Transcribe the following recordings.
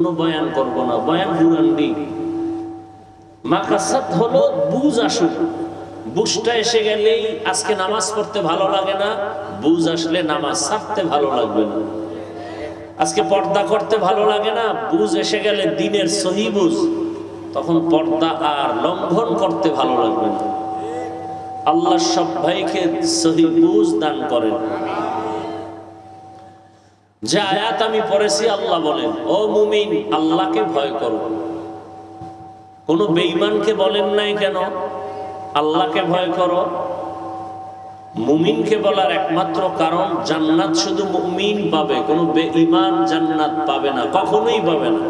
বয়ান করব না, বয়ান মাকাসাদ হলো আসুক। এসে গেলেই আজকে নামাজ পড়তে ভালো লাগে না আসলে নামাজ ভালো লাগবে না। আজকে পর্দা করতে ভালো লাগে না, বুঝ এসে গেলে দিনের সহি তখন পর্দা আর লঙ্ঘন করতে ভালো লাগবে না। আল্লাহ সব ভাইকে সহি দান করেন। যে আয়াত আমি পড়েছি, আল্লাহ বলেন, ও মুমিন, আল্লাহকে ভয় করো। কোন বেঈমানকে বলেন নাই কেন? আল্লাহকে ভয় করো। মুমিনকে বলার একমাত্র কারণ, জান্নাত শুধু মুমিন পাবে, কোনো বেঈমান জান্নাত পাবে না, কখনোই পাবে না।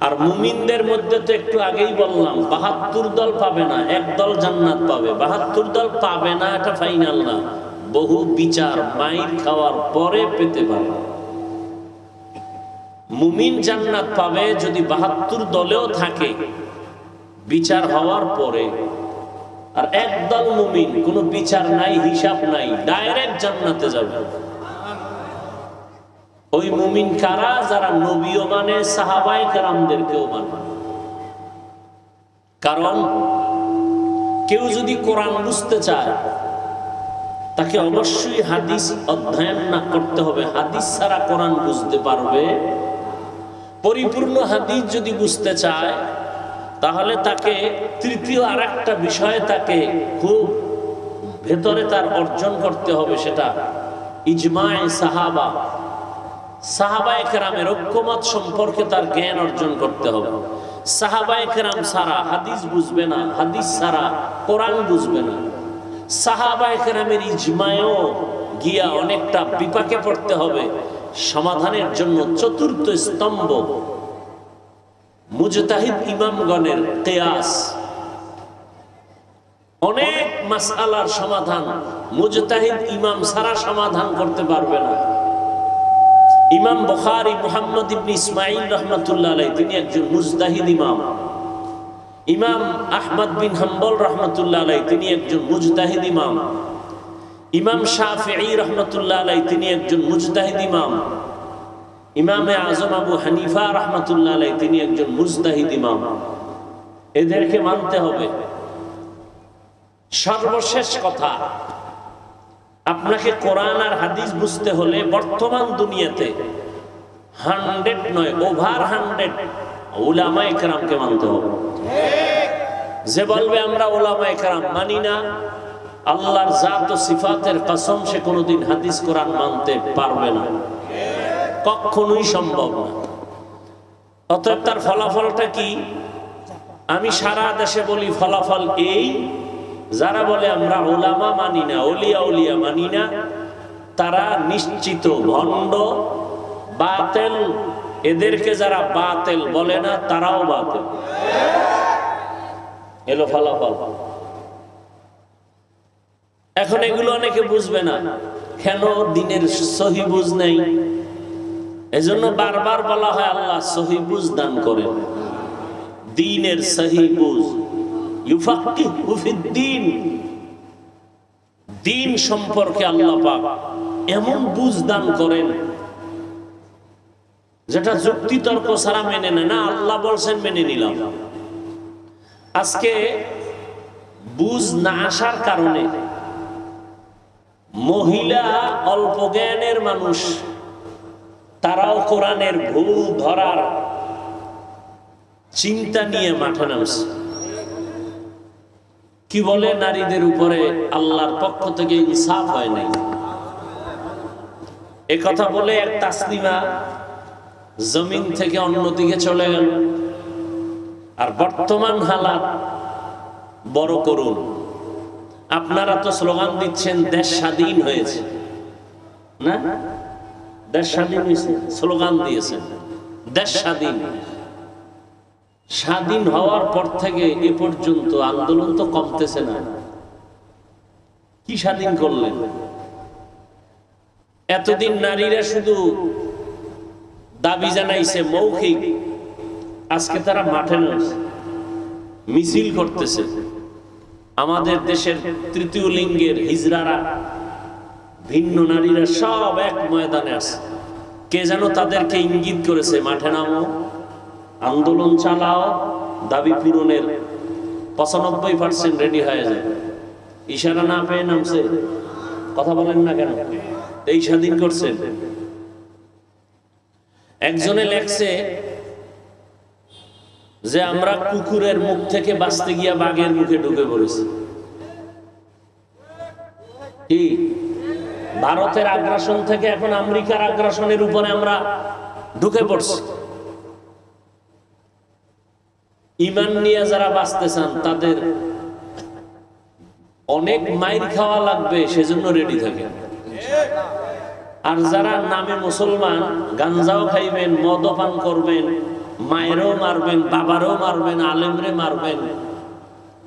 আর মুমিনদের মধ্যে তো একটু আগেই বললাম, বাহাত্তর দল পাবে না, এক দল জান্নাত পাবে। বাহাত্তর দল পাবে না, এটা ফাইনাল না। বহু বিচার মাইর খাওয়ার পরে পেতে পারে। মুমিন জান্নাত পাবে যদি বাহাত্তর দলেও থাকে। বিচার হওয়ার পরে আর একদল মুমিন, কোনো বিচার নাই, হিসাব নাই, ডাইরেক্ট জান্নাতে যাবে। ওই মুমিন কারা? যারা নবীও মানে সাহাবাই কারামদেরকেও মানে। কারণ কেউ যদি কোরআন বুঝতে চায় তাকে অবশ্যই হাদিস অধ্যয়ন না করতে হবে। হাদিস ছাড়া কোরআন বুঝতে পারবে। পরিপূর্ণ হাদিস যদি বুঝতে চায়, তাহলে তাকে তৃতীয় আর একটা বিষয়ে তাকে খুব ভেতরে তার অর্জন করতে হবে সেটা ইজমায় সাহাবা। সাহাবা একরামের ঐক্যমত সম্পর্কে তার জ্ঞান অর্জন করতে হবে। সাহাবা একরাম সারা হাদিস বুঝবে না, হাদিস সারা কোরআন বুঝবে না। সাহাবা একরামের ইজমায়ও গিয়া অনেকটা বিপাকে পড়তে হবে। সমাধানের জন্য চতুর্থ স্তম্ভ। মুজতাহিদ ইমামগণের কেয়াস। অনেক মাসআলার সমাধান। মুজতাহিদ ইমাম সারা সমাধান করতে পারবে না। ইমাম বখারি মুহাম্মদ ইবনে ইসমাইল রহমতুল্লাহ তিনি একজন মুজতাহিদ ইমাম। ইমাম আহমদ বিন হাম্বল রহমতুল্লাহ আলাই, তিনি একজন মুজতাহিদ ইমাম। ইমাম শাফিঈ রহমতুল্লাহ আলাই, তিনি একজন মুজতাহিদ ইমাম। ইমামে আজম আবু হানিফা রহমতুল্লাহ আলাই, তিনি একজন মুজতাহিদ ইমাম। এদেরকে মানতে হবে। সর্বশেষ কথা, আপনাকে কোরআন আর হাদিস বুঝতে হলে বর্তমান দুনিয়াতে হান্ড্রেড নয়, ওভার হান্ড্রেড ওলামা একরামকে মানতে হবে। যে বলবে আমরা ওলামায় কারাম মানি না, আল্লাহর জাত ও সিফাতের কসম সে কোনোদিন হাদিস কোরআন মানতে পারবে না। কখনোই সম্ভব না। অতএব তার ফলাফলটা কি? আমি সারা দেশে বলি ফলাফল এই, যারা বলে আমরা ওলামা মানি না, অলিয়া উলিয়া মানি না, তারা নিশ্চিত ভণ্ড, বাতেল, এদেরকে যারা বাতেল বলে না, তারাও বাতেল। এলো ফলাফল। এখন এগুলো অনেকে বুঝবে না। কেন দিনের সহি বুঝ নেই? এজন্য বারবার বলা হয়, আল্লাহ সহি বুঝ দান দিনের সহি বুঝ। দিন সম্পর্কে আল্লাহ পাক এমন বুঝ দান করেন, যেটা যুক্তি তর্ক ছাড়া মেনে নেয়। না, আল্লাহ বলছেন, মেনে নিলাম। আজকে বুঝ না আসার কারণে মহিলা অল্প জ্ঞানের মানুষ, তারাও কোরআনের ভুল ধরার চিন্তা নিয়ে মাঠে নামছে। কি বলে নারীদের উপরে আল্লাহর পক্ষ থেকে ইনসাফ হয় নাই? কথা বলে এক তাসলিমা জমিন থেকে অন্যদিকে চলে গেল। আর বর্তমান হালাত বড় করুন। আপনারা তো স্লোগান দিচ্ছেন, দেশ স্বাধীন হয়েছে। না? দেশ স্বাধীন হয়েছে, স্লোগান দিয়েছেন। দেশ স্বাধীন। স্বাধীন হওয়ার পর থেকে এ পর্যন্ত আন্দোলন তো কমতেছে না। কি স্বাধীন করলেন? এতদিন নারীরা শুধু দাবি জানাইছে, মৌখিক। আজকে তারা মাঠে মিছিল করতেছে। আমাদের দেশের তৃতীয় লিঙ্গের হিজড়ারা ভিন্ন নারীরা সব এক ময়দানে আছে। কে যেন তাদেরকে ইঙ্গিত করেছে, মাঠে নামো, আন্দোলন চালাও, দাবি পূরণের পঁচানব্বই পার্সেন্ট রেডি হয়ে যায় ইশারা না পেয়ে নামছে। কথা বলেন না কেন? এই স্বাধীন করছে। একজনে লেখছে যে আমরা কুকুরের মুখ থেকে বাঁচতে গিয়া বাঘের মুখে ঢুকে পড়েছি। কি? ভারতের আগ্রাসন থেকে এখন আমেরিকার আগ্রাসনের উপরে আমরা ঢুকে পড়ছি। ইমান নিয়ে যারা বাঁচতে চান, তাদের অনেক মাইর খাওয়া লাগবে, সেজন্য রেডি থাকে আর যারা নামে মুসলমান, গাঞ্জাও খাইবেন মদ পান করবেন মায়েরও মারবেন, বাবারও মারবেন, আলেমরে মারবেন।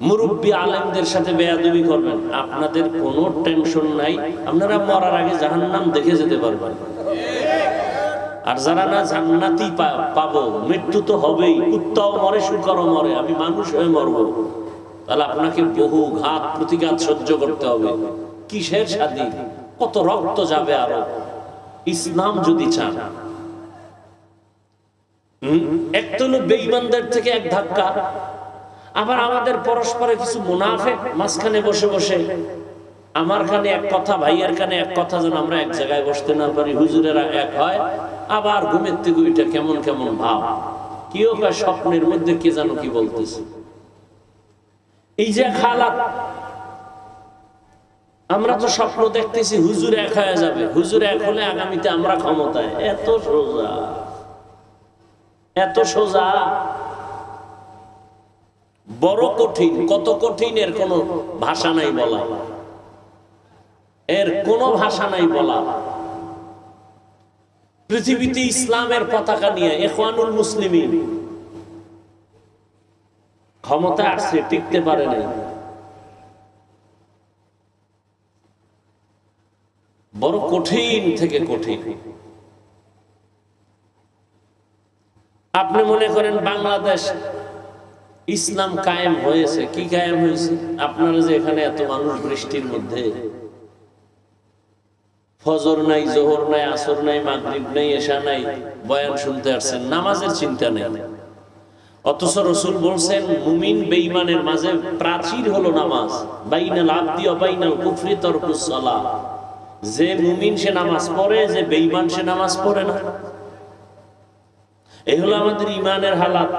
মুরব্বী আলেমদের সাথে বেয়াদবি করবেন। আপনাদের কোনো টেনশন নাই। আপনারা মরার আগে জাহান্নাম দেখে যেতে পারবেন। আর যারা না জান্নাতি পাবো, মৃত্যু তো হবেই। কুত্তাও মরে, শুকরও মরে। আমি মানুষ হয়ে মরবো। তাহলে আপনাকে বহু ঘাত প্রতিঘাত সহ্য করতে হবে। কিসের স্বাধীন? কত রক্ত যাবে আরও? ইসলাম যদি চান আবার আমার এক জায়গায় বসতে না পারি, হুজুরেরা এক হয়, আবার ঘুমের থেকে ওইটা কেমন কেমন ভাব। কয় স্বপ্নের মধ্যে কে জানো কি বলতেছে। এই যে খালাত আমরা তো স্বপ্ন দেখতেছি হুজুর এক হয়ে যাবে, হুজুর এক হলে আগামীতে আমরা ক্ষমতায়, এত সোজা। এত সোজা। বড় কঠিন, কত কঠিন এর কোনো ভাষা নাই বলা। এর কোনো ভাষা নাই বলা। পৃথিবীতে ইসলামের পতাকা নিয়ে এখওয়ানুল মুসলিমিন ক্ষমতা আসছে, টিকতে পারে নাই। বড় কঠিন থেকে কঠিন। আপনি মনে করেন বাংলাদেশ ইসলাম কায়েম হয়েছে? কি কায়েম হয়েছে? আপনারা যে এখানে এত মানুষ বৃষ্টির মধ্যে। ফজর নাই, জোহর নাই, আসর নাই, মাগরিব নাই, এশা নাই, বয়ান শুনতে আসছেন, নামাজের চিন্তা নেই। অথচ রসুল বলছেন, মুমিন বেঈমানের মাঝে প্রাচীর হলো নামাজ। বাইনাল আব্দি অবাইনাল কুফরি তরকুস সালাহ। যে মুমিন সে নামাজ পড়ে, যে বেঈমান সে নামাজ পড়ে না। এই হলো আমাদের ইমানের হালাত।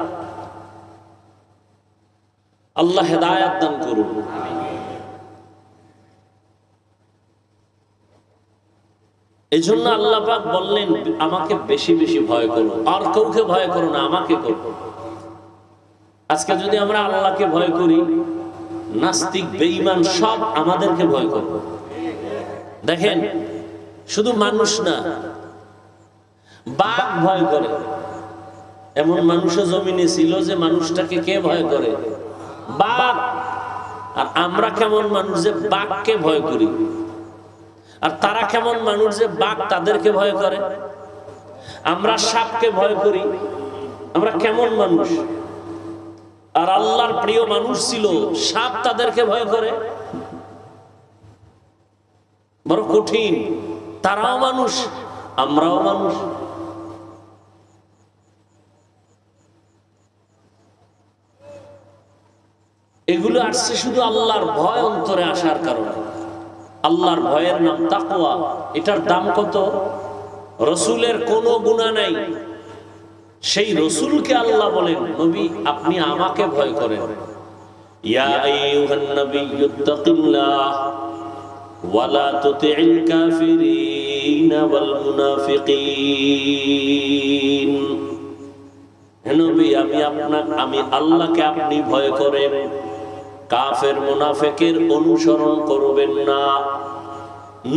আল্লাহ হেদায়াত দান করুন। এই জন্য আল্লাহ বললেন, আমাকে বেশি বেশি ভয় করো। আর কাউকে ভয় করো না, আমাকে করো। আজকে যদি আমরা আল্লাহকে ভয় করি, নাস্তিক, বেঈমান সব আমাদেরকে ভয় করবে। দেখেন, শুধু মানুষ না, বাঘ ভয় করে। এমন মানুষও জমিনে ছিল যে মানুষটাকে কে ভয় করে? বাঘ! আর আমরা কেমন মানুষ যে বাঘকে ভয় করি? আর তারা কেমন মানুষ যে বাঘ তাদেরকে ভয় করে? আমরা সাপকে ভয় করি। আমরা কেমন মানুষ? আর আল্লাহর প্রিয় মানুষ ছিল সাপ তাদেরকে ভয় করে? বড় কঠিন। তারাও মানুষ। আমরাও মানুষ। এগুলো আসছে শুধু আল্লাহর ভয় অন্তরে আসার কারণে। আল্লাহর ভয়ের নাম তাকুয়া এটার দাম কত? রসুলের কোনো গুণা নাই। সেই রসুলকে আল্লাহ বলেন, নবী, আপনি আমাকে ভয় করেন। আমি আপনার আমি আল্লাহকে আপনি ভয় করেন। কাফের মুনাফিকের অনুসরণ করবেন না।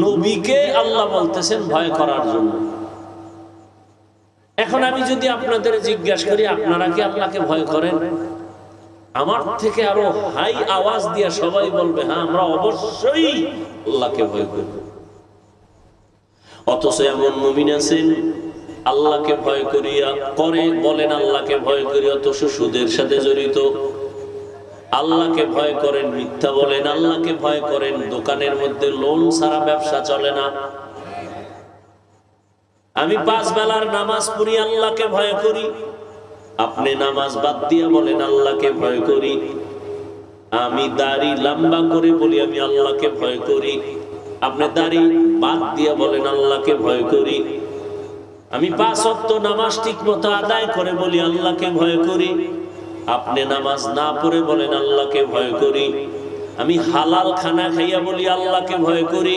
নবীকে আল্লাহ বলতেছেন ভয় করার জন্য। এখন আমি যদি আপনাদের জিজ্ঞাসা করি, আপনারা কি আল্লাহকে ভয় করেন? আমার থেকে আরও হাই আওয়াজ দিয়ে সবাই বলবে হ্যাঁ আমরা অবশ্যই আল্লাহকে ভয় করি অথচ এমন মুমিন আছেন, আল্লাহকে ভয় করিয়া করে, বলেন আল্লাহকে ভয় করি অথচ সুদের সাথে জড়িত। আল্লাহকে ভয় করেন মিথ্যা বলেন, আল্লাহকে ভয় করেন, দোকানের মধ্যে লোন ছাড়া ব্যবসা চলে না। আমি পাঁচ বেলার নামাজ পড়ি, আল্লাহকে ভয় করি। আপনি নামাজ বাদ দিয়া বলেন, আল্লাহকে ভয় করি। আমি দাড়ি লম্বা করে বলি, আমি আল্লাহকে ভয় করি। আপনি দাড়ি বাদ দিয়া বলেন, আল্লাহকে ভয় করি। আমি পাঁচ অক্ত নামাজ ঠিক মতো আদায় করে বলি, আল্লাহকে ভয় করি। আপনি নামাজ না পড়ে বলেন, আল্লাহকে ভয় করি। আমি হালাল খানা খাইয়া বলি, আল্লাহকে ভয় করি।